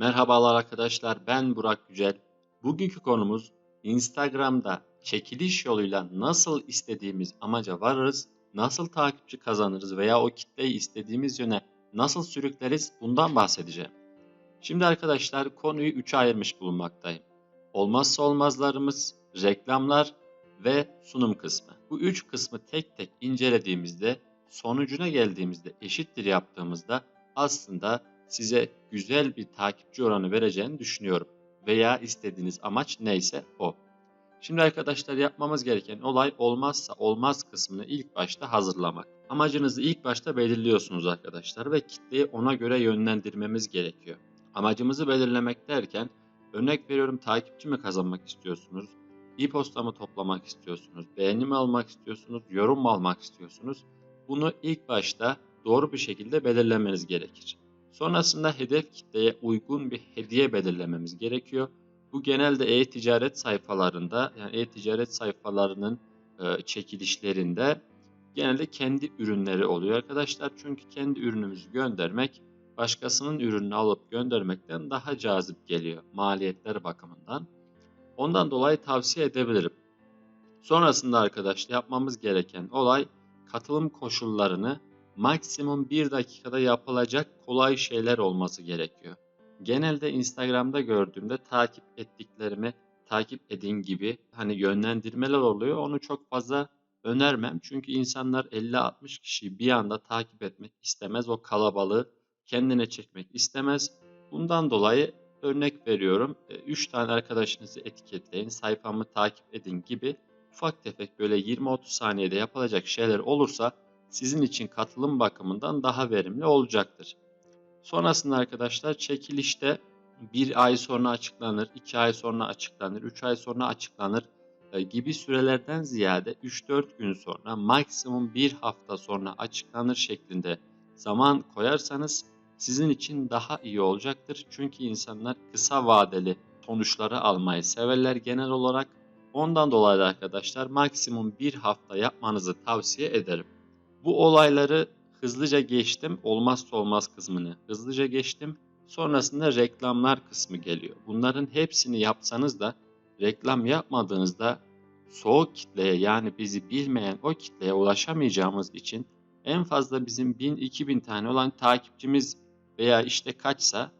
Merhabalar arkadaşlar ben Burak Yücel. Bugünkü konumuz Instagram'da çekiliş yoluyla nasıl istediğimiz amaca varırız, nasıl takipçi kazanırız veya o kitleyi istediğimiz yöne nasıl sürükleriz bundan bahsedeceğim. Şimdi arkadaşlar konuyu üçe ayırmış bulunmaktayım. Olmazsa olmazlarımız, reklamlar ve sunum kısmı. Bu üç kısmı tek tek incelediğimizde sonucuna geldiğimizde eşittir yaptığımızda aslında size güzel bir takipçi oranı vereceğini düşünüyorum. Veya istediğiniz amaç neyse o. Şimdi arkadaşlar yapmamız gereken olay olmazsa olmaz kısmını ilk başta hazırlamak. Amacınızı ilk başta belirliyorsunuz arkadaşlar ve kitleyi ona göre yönlendirmemiz gerekiyor. Amacımızı belirlemek derken örnek veriyorum takipçi mi kazanmak istiyorsunuz? E-posta mı toplamak istiyorsunuz? Beğeni mi almak istiyorsunuz? Yorum mu almak istiyorsunuz? Bunu ilk başta doğru bir şekilde belirlemeniz gerekir. Sonrasında hedef kitleye uygun bir hediye belirlememiz gerekiyor. Bu genelde e-ticaret sayfalarında yani e-ticaret sayfalarının e, çekilişlerinde genelde kendi ürünleri oluyor arkadaşlar. Çünkü kendi ürünümüzü göndermek başkasının ürününü alıp göndermekten daha cazip geliyor maliyetler bakımından. Ondan dolayı tavsiye edebilirim. Sonrasında arkadaşlar yapmamız gereken olay katılım koşullarını maksimum 1 dakikada yapılacak kolay şeyler olması gerekiyor. Genelde Instagram'da gördüğümde takip ettiklerimi takip edin gibi hani yönlendirmeler oluyor. Onu çok fazla önermem. Çünkü insanlar 50-60 kişiyi bir anda takip etmek istemez. O kalabalığı kendine çekmek istemez. Bundan dolayı örnek veriyorum. 3 e, tane arkadaşınızı etiketleyin, sayfamı takip edin gibi ufak tefek böyle 20-30 saniyede yapılacak şeyler olursa sizin için katılım bakımından daha verimli olacaktır. Sonrasında arkadaşlar çekilişte bir ay sonra açıklanır, iki ay sonra açıklanır, üç ay sonra açıklanır e, gibi sürelerden ziyade 3-4 gün sonra maksimum bir hafta sonra açıklanır şeklinde zaman koyarsanız sizin için daha iyi olacaktır. Çünkü insanlar kısa vadeli sonuçları almayı severler genel olarak. Ondan dolayı da arkadaşlar maksimum bir hafta yapmanızı tavsiye ederim. Bu olayları hızlıca geçtim. Olmazsa olmaz kısmını hızlıca geçtim. Sonrasında reklamlar kısmı geliyor. Bunların hepsini yapsanız da reklam yapmadığınızda soğuk kitleye yani bizi bilmeyen o kitleye ulaşamayacağımız için en fazla bizim 1000-2000 tane olan takipçimiz veya işte kaçsa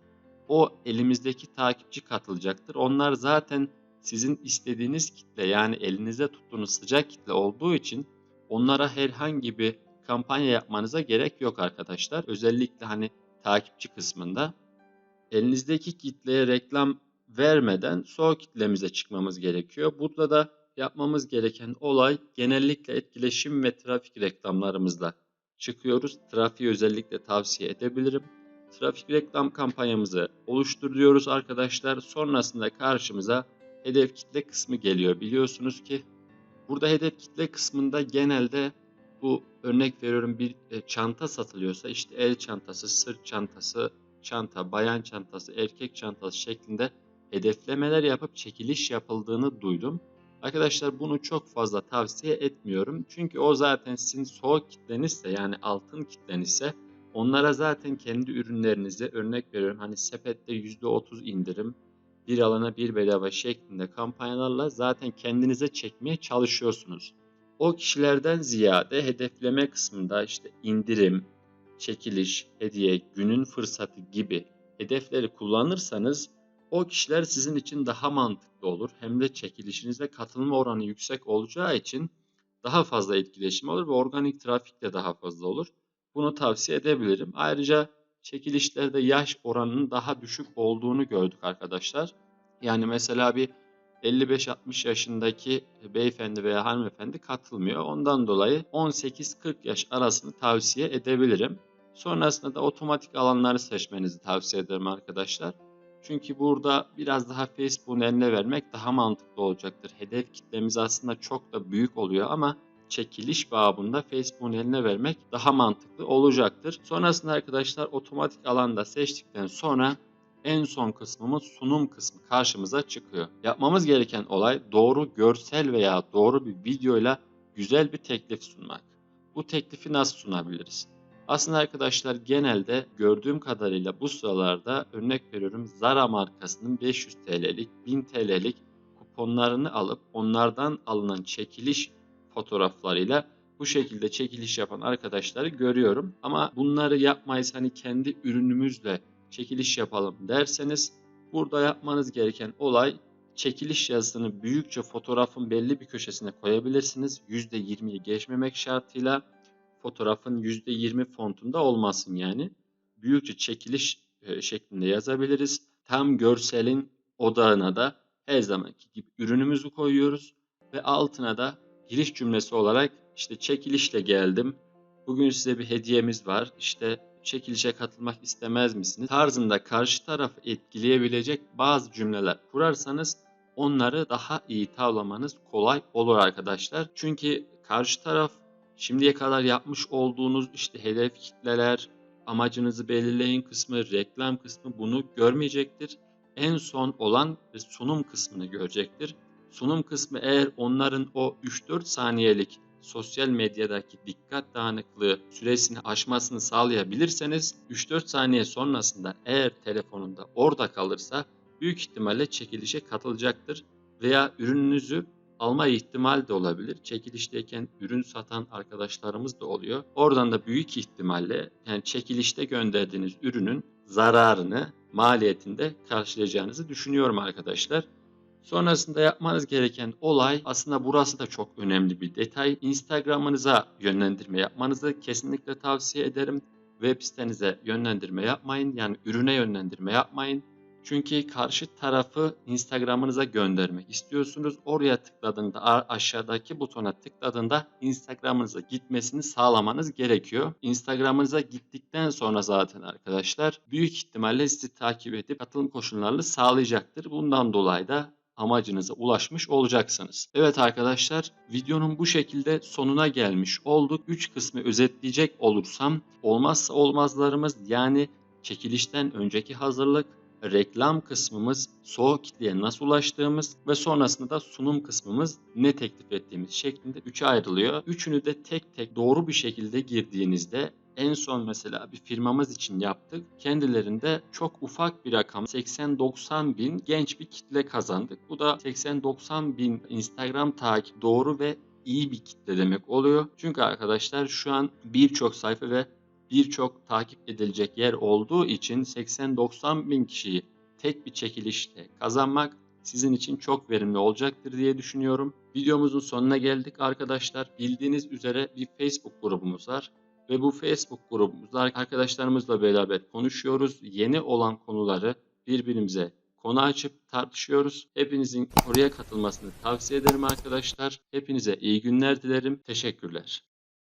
o elimizdeki takipçi katılacaktır. Onlar zaten sizin istediğiniz kitle yani elinize tuttuğunuz sıcak kitle olduğu için onlara herhangi bir kampanya yapmanıza gerek yok arkadaşlar. Özellikle hani takipçi kısmında elinizdeki kitleye reklam vermeden soğuk kitlemize çıkmamız gerekiyor. Burada da yapmamız gereken olay genellikle etkileşim ve trafik reklamlarımızla çıkıyoruz. Trafiği özellikle tavsiye edebilirim. Trafik reklam kampanyamızı oluşturuyoruz arkadaşlar. Sonrasında karşımıza hedef kitle kısmı geliyor. Biliyorsunuz ki burada hedef kitle kısmında genelde bu örnek veriyorum bir e, çanta satılıyorsa işte el çantası, sırt çantası, çanta, bayan çantası, erkek çantası şeklinde hedeflemeler yapıp çekiliş yapıldığını duydum. Arkadaşlar bunu çok fazla tavsiye etmiyorum. Çünkü o zaten sizin soğuk kitlenizse yani altın kitlenizse onlara zaten kendi ürünlerinizi örnek veriyorum hani sepette %30 indirim bir alana bir bedava şeklinde kampanyalarla zaten kendinize çekmeye çalışıyorsunuz o kişilerden ziyade hedefleme kısmında işte indirim, çekiliş, hediye, günün fırsatı gibi hedefleri kullanırsanız o kişiler sizin için daha mantıklı olur. Hem de çekilişinize katılma oranı yüksek olacağı için daha fazla etkileşim olur ve organik trafik de daha fazla olur. Bunu tavsiye edebilirim. Ayrıca çekilişlerde yaş oranının daha düşük olduğunu gördük arkadaşlar. Yani mesela bir 55-60 yaşındaki beyefendi veya hanımefendi katılmıyor. Ondan dolayı 18-40 yaş arasını tavsiye edebilirim. Sonrasında da otomatik alanları seçmenizi tavsiye ederim arkadaşlar. Çünkü burada biraz daha Facebook'un eline vermek daha mantıklı olacaktır. Hedef kitlemiz aslında çok da büyük oluyor ama çekiliş babında Facebook'un eline vermek daha mantıklı olacaktır. Sonrasında arkadaşlar otomatik alanda seçtikten sonra en son kısmımız sunum kısmı karşımıza çıkıyor. Yapmamız gereken olay doğru görsel veya doğru bir videoyla güzel bir teklif sunmak. Bu teklifi nasıl sunabiliriz? Aslında arkadaşlar genelde gördüğüm kadarıyla bu sıralarda örnek veriyorum Zara markasının 500 TL'lik, 1000 TL'lik kuponlarını alıp onlardan alınan çekiliş fotoğraflarıyla bu şekilde çekiliş yapan arkadaşları görüyorum. Ama bunları yapmayız hani kendi ürünümüzle çekiliş yapalım derseniz burada yapmanız gereken olay çekiliş yazısını büyükçe fotoğrafın belli bir köşesine koyabilirsiniz. %20'yi geçmemek şartıyla fotoğrafın %20 fontunda olmasın yani. Büyükçe çekiliş e, şeklinde yazabiliriz. Tam görselin odağına da her zamanki gibi ürünümüzü koyuyoruz ve altına da giriş cümlesi olarak işte çekilişle geldim. Bugün size bir hediyemiz var. İşte çekilişe katılmak istemez misiniz? Tarzında karşı tarafı etkileyebilecek bazı cümleler kurarsanız onları daha iyi tavlamanız kolay olur arkadaşlar. Çünkü karşı taraf şimdiye kadar yapmış olduğunuz işte hedef kitleler, amacınızı belirleyin kısmı, reklam kısmı bunu görmeyecektir. En son olan sunum kısmını görecektir. Sunum kısmı eğer onların o 3-4 saniyelik sosyal medyadaki dikkat dağınıklığı süresini aşmasını sağlayabilirseniz 3-4 saniye sonrasında eğer telefonunda orada kalırsa büyük ihtimalle çekilişe katılacaktır veya ürününüzü alma ihtimal de olabilir. Çekilişteyken ürün satan arkadaşlarımız da oluyor. Oradan da büyük ihtimalle yani çekilişte gönderdiğiniz ürünün zararını maliyetinde karşılayacağınızı düşünüyorum arkadaşlar. Sonrasında yapmanız gereken olay aslında burası da çok önemli bir detay. Instagram'ınıza yönlendirme yapmanızı kesinlikle tavsiye ederim. Web sitenize yönlendirme yapmayın. Yani ürüne yönlendirme yapmayın. Çünkü karşı tarafı Instagram'ınıza göndermek istiyorsunuz. Oraya tıkladığında aşağıdaki butona tıkladığında Instagram'ınıza gitmesini sağlamanız gerekiyor. Instagram'ınıza gittikten sonra zaten arkadaşlar büyük ihtimalle sizi takip edip katılım koşullarını sağlayacaktır. Bundan dolayı da amacınıza ulaşmış olacaksınız. Evet arkadaşlar videonun bu şekilde sonuna gelmiş olduk. 3 kısmı özetleyecek olursam olmazsa olmazlarımız yani çekilişten önceki hazırlık, reklam kısmımız, soğuk kitleye nasıl ulaştığımız ve sonrasında da sunum kısmımız ne teklif ettiğimiz şeklinde üçe ayrılıyor. Üçünü de tek tek doğru bir şekilde girdiğinizde en son mesela bir firmamız için yaptık. Kendilerinde çok ufak bir rakam 80-90 bin genç bir kitle kazandık. Bu da 80-90 bin Instagram takip doğru ve iyi bir kitle demek oluyor. Çünkü arkadaşlar şu an birçok sayfa ve birçok takip edilecek yer olduğu için 80-90 bin kişiyi tek bir çekilişle kazanmak sizin için çok verimli olacaktır diye düşünüyorum. Videomuzun sonuna geldik arkadaşlar. Bildiğiniz üzere bir Facebook grubumuz var ve bu Facebook grubumuzda arkadaşlarımızla beraber konuşuyoruz. Yeni olan konuları birbirimize konu açıp tartışıyoruz. Hepinizin oraya katılmasını tavsiye ederim arkadaşlar. Hepinize iyi günler dilerim. Teşekkürler.